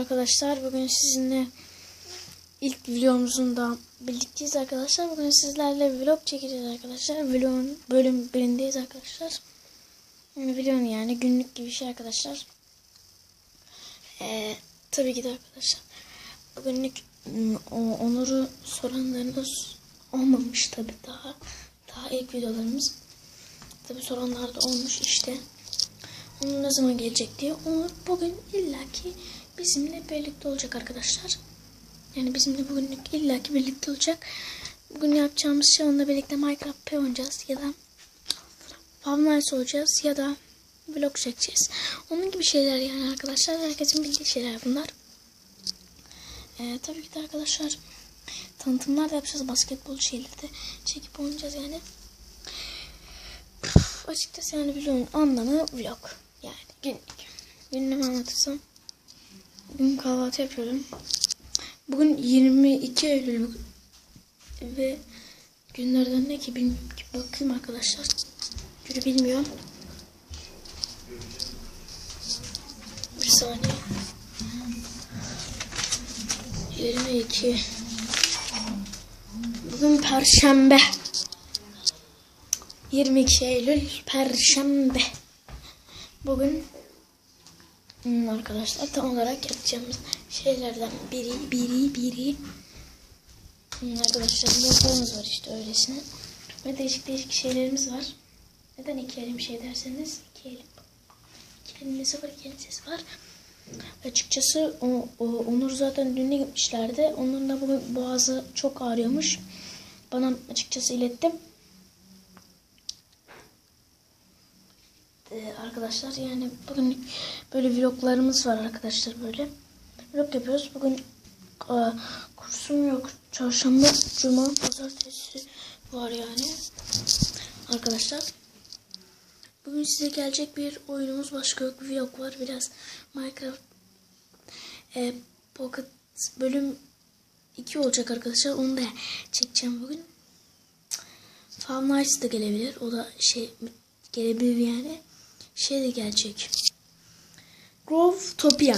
arkadaşlar. Bugün sizinle ilk videomuzun da birlikteyiz arkadaşlar. Bugün sizlerle vlog çekeceğiz arkadaşlar. Vlogun bölüm birindeyiz arkadaşlar. Yani Vlog yani günlük gibi bir şey arkadaşlar. Ee, tabii ki de arkadaşlar. Bugünlük o- Onur'u soranlarınız olmamış tabii daha. Daha ilk videolarımız. Tabii soranlar da olmuş işte. Onun ne zaman gelecek diye. Onur bugün illaki bizimle birlikte olacak arkadaşlar. Yani bizimle bugünlük illaki birlikte olacak. Bugün yapacağımız şey onunla birlikte Minecraft P oynayacağız ya da Nights olacağız ya da vlog çekeceğiz. Onun gibi şeyler yani arkadaşlar. Herkesin bildiği şeyler bunlar. Ee, tabii ki de arkadaşlar tanıtımlar da yapacağız. Basketbol şeyleri de çekip oynayacağız yani. Açıkçası yani vlogun anlamı vlog. Yani günlük. Günlüğümü anlatırsam. Bugün kahvaltı yapıyorum. Bugün 22 Eylül ve günlerden ne ki bilmiyorum. Bakayım arkadaşlar. Günü bilmiyorum. Bir saniye. 22 Bugün Perşembe. 22 Eylül Perşembe. Bugün hmm, arkadaşlar tam olarak yapacağımız şeylerden biri biri biri hmm, arkadaşlar modlarımız var işte öylesine ve değişik değişik şeylerimiz var. Neden iki elim şey derseniz iki elim iki elimde sıfır iki ses var. Açıkçası o, o, Onur zaten dün gitmişlerdi. Onun da boğazı çok ağrıyormuş. Bana açıkçası ilettim. Ee, arkadaşlar yani bugün böyle vloglarımız var arkadaşlar böyle. Vlog yapıyoruz. Bugün e, kursum yok. Çarşamba, cuma, pazartesi var yani. Arkadaşlar. Bugün size gelecek bir oyunumuz başka yok. Vlog var. Biraz Minecraft e, Pocket bölüm 2 olacak arkadaşlar. Onu da çekeceğim bugün. Five Nights da gelebilir. O da şey gelebilir yani. Şey de gelecek. Grovetopia.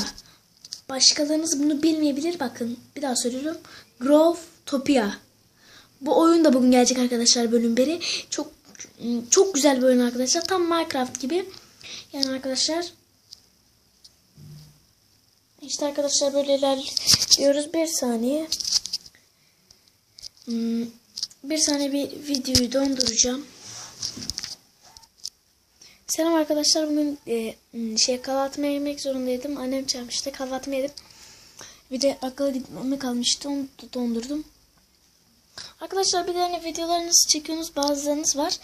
Başkalarınız bunu bilmeyebilir. Bakın bir daha söylüyorum. Grovetopia. Bu oyun da bugün gelecek arkadaşlar bölüm biri. Çok çok güzel bir oyun arkadaşlar. Tam Minecraft gibi. Yani arkadaşlar işte arkadaşlar böyle ilerliyoruz. Bir saniye. Hmm, Bir saniye bir videoyu donduracağım. Selam arkadaşlar. Bugün e, hmm, şey kahvaltımı yemek zorundaydım. Annem çağırmıştı. Kahvaltımı yedim. Bir de akıllı gitmemi kalmıştı. Onu dondurdum. Arkadaşlar bir de hani videolarınızı çekiyorsunuz. Bazılarınız var.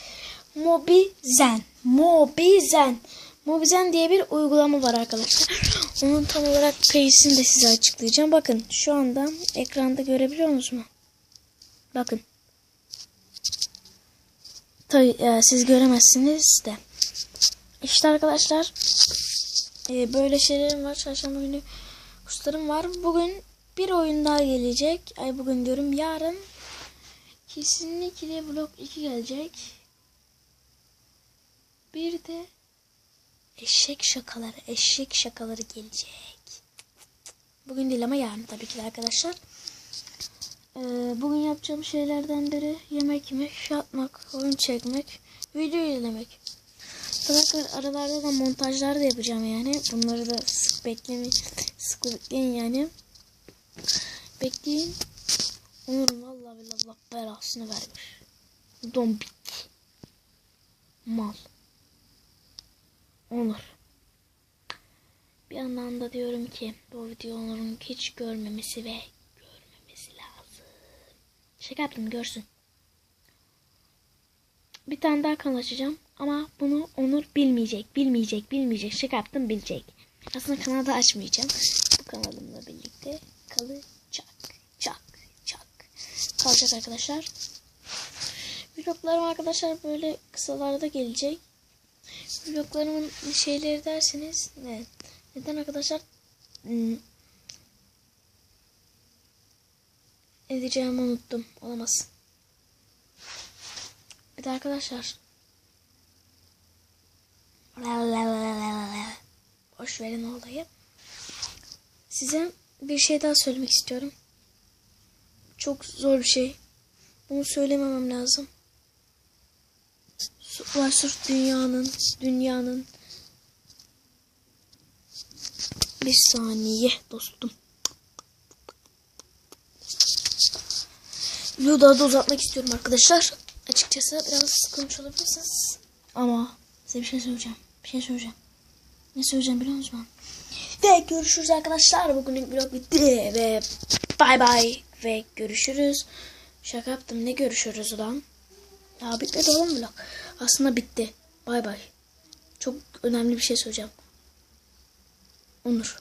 Mobizen. Mobizen. Mobizen diye bir uygulama var arkadaşlar. Onun tam olarak page'ini de size açıklayacağım. Bakın şu anda ekranda görebiliyor musunuz? Bakın. Tabii e, siz göremezsiniz de. İşte arkadaşlar e, böyle şeylerim var. Çarşamba günü kurslarım var. Bugün bir oyun daha gelecek. Ay bugün diyorum yarın kesinlikle blok 2 gelecek. Bir de eşek şakaları, eşek şakaları gelecek. Bugün değil ama yarın tabii ki de arkadaşlar. Ee, bugün yapacağım şeylerden biri yemek yemek, yatmak, oyun çekmek, video izlemek. Tabii aralarda da montajlar da yapacağım yani. Bunları da sık beklemeyin. Sık bekleyin yani. Bekleyin. Onur'un vallahi billahi Allah belasını vermiş. Dombik. Mal. Onur. Bir yandan da diyorum ki bu video Onur'un hiç görmemesi ve görmemesi lazım. Şaka yaptım görsün. Bir tane daha kanal açacağım ama bunu Onur bilmeyecek, bilmeyecek, bilmeyecek. Şaka yaptım bilecek. Aslında kanalı açmayacağım. Bu kanalımla birlikte kalacak. Çak, çak. Kalacak arkadaşlar. Vloglarım arkadaşlar böyle kısalarda gelecek. Vloglarımın şeyleri derseniz ne? Neden arkadaşlar? Hmm. Ne diyeceğimi unuttum. Olamaz. De arkadaşlar. Boş verin olayı. Size bir şey daha söylemek istiyorum. Çok zor bir şey. Bunu söylememem lazım. Var sırf dünyanın, dünyanın. Bir saniye dostum. Videoyu daha da uzatmak istiyorum arkadaşlar. Açıkçası biraz sıkılmış olabilirsiniz. Ama size bir şey söyleyeceğim. Bir şey söyleyeceğim. Ne söyleyeceğim biliyor musunuz? Ve görüşürüz arkadaşlar. Bugünlük vlog bitti ve bay bay ve görüşürüz. Şaka yaptım. Ne görüşürüz lan? Ya bitmedi oğlum vlog. Aslında bitti. Bay bay. Çok önemli bir şey söyleyeceğim. Onur.